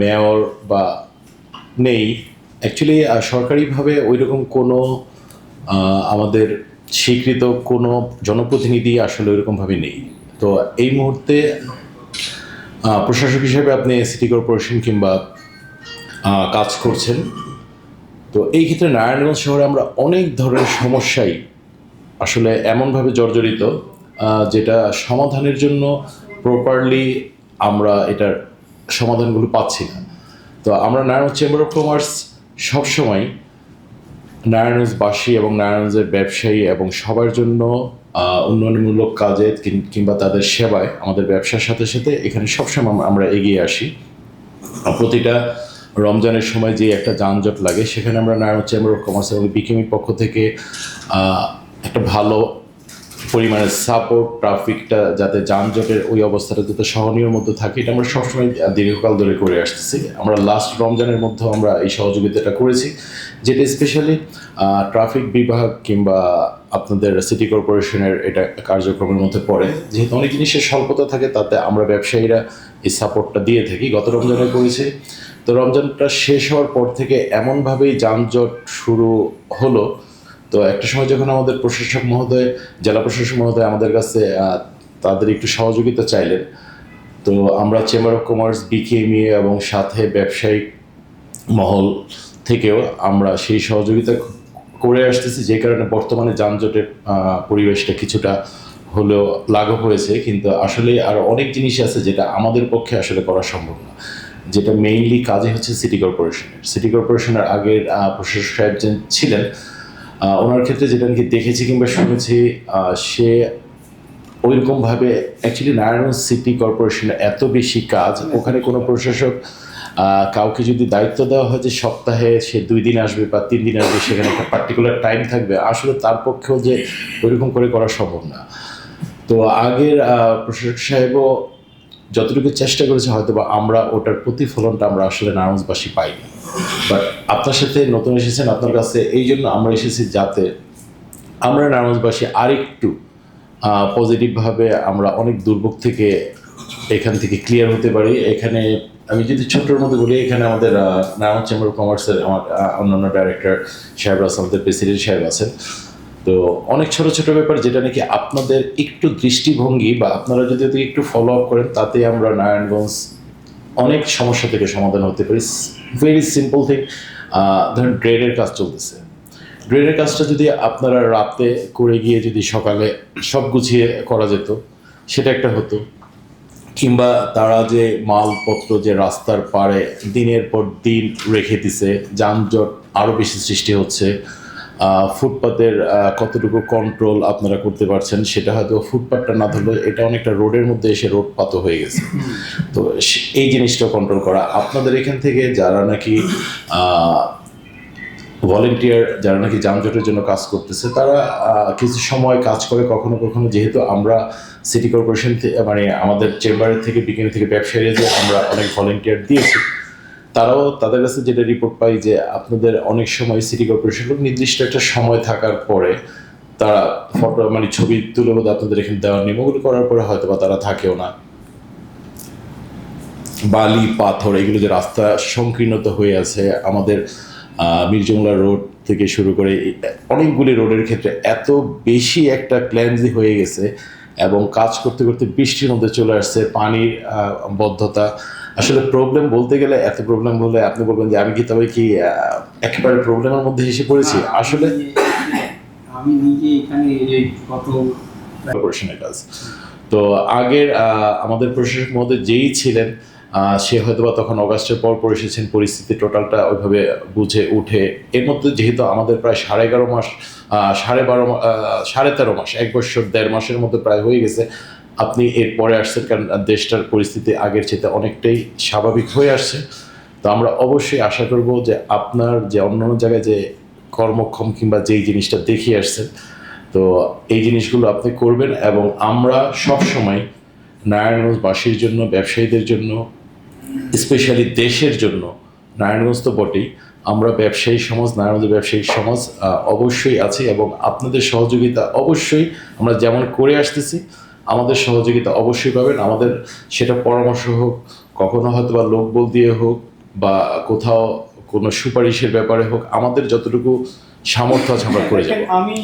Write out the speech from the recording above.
Mayor বা নেই। Actually সরকারিভাবে ওই রকম কোনো আমাদের স্বীকৃত কোনো জনপ্রতিনিধি আসলে ওইরকমভাবে নেই। তো এই মুহূর্তে প্রশাসক হিসেবে আপনি সিটি কর্পোরেশন কিংবা কাজ করছেন। তো এই ক্ষেত্রে নারায়ণগঞ্জ শহরে আমরা অনেক ধরনের সমস্যাই আসলে এমনভাবে জর্জরিত যেটা সমাধানের জন্য প্রপারলি আমরা এটার সমাধানগুলো পাচ্ছি না। তো আমরা নারায়ণ চেম্বার অফ কমার্স সবসময় নারায়ণগঞ্জবাসী এবং নারায়ণগঞ্জের ব্যবসায়ী এবং সবার জন্য উন্নয়নমূলক কাজে কিংবা তাদের সেবায় আমাদের ব্যবসার সাথে সাথে এখানে সবসময় আম- আমরা এগিয়ে আসি। প্রতিটা রমজানের সময় যে একটা যানজট লাগে, সেখানে আমরা নারায়ণ চেম্বার অফ কমার্স এবং বিকেমির পক্ষ থেকে একটা ভালো পরিমাণে সাপোর্ট ট্রাফিকটা যাতে যানজটের ওই অবস্থাটা যাতে সহনীয় মধ্যে থাকে, এটা আমরা সবসময় দীর্ঘকাল ধরে করে আসতেছি। আমরা লাস্ট রমজানের মধ্যে আমরা এই সহযোগিতাটা করেছি, যেটা স্পেশালি ট্রাফিক বিভাগ কিংবা আপনাদের সিটি কর্পোরেশনের এটা কার্যক্রমের মধ্যে পড়ে। যেহেতু অনেক জিনিসের স্বল্পতা থাকে, তাতে আমরা ব্যবসায়ীরা এই সাপোর্টটা দিয়ে থাকি। গত রমজানে করেছি। তো রমজানটা শেষ হওয়ার পর থেকে এমনভাবেই যানজট শুরু হলো তো একটা সময় যখন আমাদের প্রশাসক মহোদয়, জেলা প্রশাসক মহোদয় আমাদের কাছে তাদের একটু সহযোগিতা চাইলেন, তো আমরা চেম্বার অফ কমার্স বিকেএমই এবং সাথে ব্যবসায়িক মহল থেকেও আমরা সেই সহযোগিতা করে আসতেছি। যে কারণে বর্তমানে যানজটের পরিবেশটা কিছুটা হলেও লাঘব হয়েছে। কিন্তু আসলে আর অনেক জিনিস আছে যেটা আমাদের পক্ষে আসলে করা সম্ভব না। যেটা মেইনলি কাজে হচ্ছে সিটি কর্পোরেশনের সিটি কর্পোরেশনের আগের প্রশাসক সাহেব যে ছিলেন ওনার ক্ষেত্রে যেটা নাকি দেখেছি কিংবা শুনেছি সে ওইরকমভাবে অ্যাকচুয়ালি নারায়ণ সিটি কর্পোরেশনের এত বেশি কাজ। ওখানে কোনো প্রশাসক কাউকে যদি দায়িত্ব দেওয়া হয় যে সপ্তাহে সে দুই দিন আসবে বা তিন দিন আসবে, সেখানে একটা পার্টিকুলার টাইম থাকবে, আসলে তার পক্ষেও যে ওইরকম করে করা সম্ভব না। তো আগের প্রশাসক সাহেবও যতটুকু চেষ্টা করেছে হয়তো বা আমরা ওটার প্রতিফলনটা আমরা আসলে নারায়ণগঞ্জবাসী পাইনি। বাট আপনার সাথে নতুন এসেছেন, আপনার কাছে এই জন্য আমরা এসেছি যাতে আমরা নারায়ণগঞ্জবাসী আরেকটু পজিটিভভাবে আমরা অনেক দুর্ভোগ থেকে এখান থেকে ক্লিয়ার হতে পারি। এখানে আমি যদি ছোট্টর মধ্যে বলি, এখানে আমাদের নারায়ণ চেম্বার অফ কমার্সের আমার অন্যান্য ডাইরেক্টর সাহেব আছে আমাদের প্রেসিডেন্ট সাহেব আছেন। তো অনেক ছোট ছোট ব্যাপার যেটা নাকি আপনাদের একটু দৃষ্টিভঙ্গি বা আপনারা যদি একটু ফলো আপ করেন তাতে আমরা নারায়ণগঞ্জ অনেক সমস্যা থেকে সমাধান হতে পারে। ভেরি সিম্পল থিং ধরেন ড্রেনের কাজ চলতেছে। ড্রেনের কাজটা যদি আপনারা রাতে করে গিয়ে যদি সকালে সব গুছিয়ে করা যেত, সেটা একটা হতো। কিংবা তারা যে মালপত্র যে রাস্তার পাড়ে দিনের পর দিন রেখে দিছে, যানজট আরও বেশি সৃষ্টি হচ্ছে ফুটপাতের কতটুকু কন্ট্রোল আপনারা করতে পারছেন সেটা হয়তো ফুটপাতটা না ধরলে এটা অনেকটা রোডের মধ্যে এসে রোড পাত হয়ে গেছে। তো এই জিনিসটা কন্ট্রোল করা। আপনাদের এখান থেকে যারা নাকি ভলেন্টিয়ার যারা নাকি যানজটের জন্য কাজ করতেছে, তারা কিছু সময় কাজ করে কখনো কখনো যেহেতু আমরা সিটি কর্পোরেশন মানে আমাদের চেম্বারের থেকে বিকেনি থেকে ব্যবসায়ীরা যে আমরা অনেক ভলেন্টিয়ার দিয়েছি তারাও তাদের কাছে যেটা রিপোর্ট পাই যে আপনাদের অনেক সময় সিটি কর্পোরেশন নির্দিষ্ট একটা সময় থাকার পরে তারা ফটো মানে ছবি তুলে বোধ আপনাদের এখানে দেওয়ার নিয়ম ওগুলো করার পরে হয়তো বা তারা থাকেও না। বালি, পাথর, এগুলো যে রাস্তা সংকীর্ণত হয়ে আছে, আমাদের মির্জমলা রোড থেকে শুরু করে অনেকগুলি রোডের ক্ষেত্রে এত বেশি একটা ক্ল্যান্সি হয়ে গেছে এবং কাজ করতে করতে বৃষ্টির মধ্যে চলে আসছে, পানির বদ্ধতা আসলে প্রবলেম বলতে গেলে এত প্রবলেম বলে আপনি বলবেন যে আমি কি তবে কি একেবারে প্রবলেমের মধ্যে এসে পড়েছি? আসলে আমি নিজে এখানে কর্পোরেশনের কাজ। তো আগের আমাদের প্রশাসক মহোদয় যেই ছিলেন সে হয়তোবা তখন অগাস্টের পর পর এসেছেন পরিস্থিতি টোটালটা ওইভাবে বুঝে উঠে। এর মধ্যে যেহেতু আমাদের প্রায় সাড়ে এগারো মাস সাড়ে বারো সাড়ে তেরো মাস এক বছর দেড় মাসের মধ্যে প্রায় হয়ে গেছে। আপনি এরপরে আসছেন, কারণ দেশটার পরিস্থিতি আগের চেয়ে অনেকটাই স্বাভাবিক হয়ে আসছে। তো আমরা অবশ্যই আশা করব যে আপনার যে অন্যান্য জায়গায় যে কর্মক্ষম কিংবা যেই জিনিসটা দেখিয়ে আসছেন, তো এই জিনিসগুলো আপনি করবেন এবং আমরা সব সময় নারায়ণগঞ্জবাসীর জন্য, ব্যবসায়ীদের জন্য, স্পেশালি দেশের জন্য, নারায়ণগঞ্জ তো বটেই, আমরা ব্যবসায়ী সমাজ, নারায়ণগঞ্জ ব্যবসায়ী সমাজ অবশ্যই আছে এবং আপনাদের সহযোগিতা অবশ্যই আমরা যেমন করে আসতেছি আমাদের সহযোগিতা অবশ্যই পাবেন। আমাদের সেটা পরামর্শ হোক কখনো হয়তো বা লোকবল দিয়ে হোক বা কোথাও কোনো সুপারিশের ব্যাপারে হোক আমাদের যতটুকু সামর্থ্য আছে আমরা করে যাব। আমি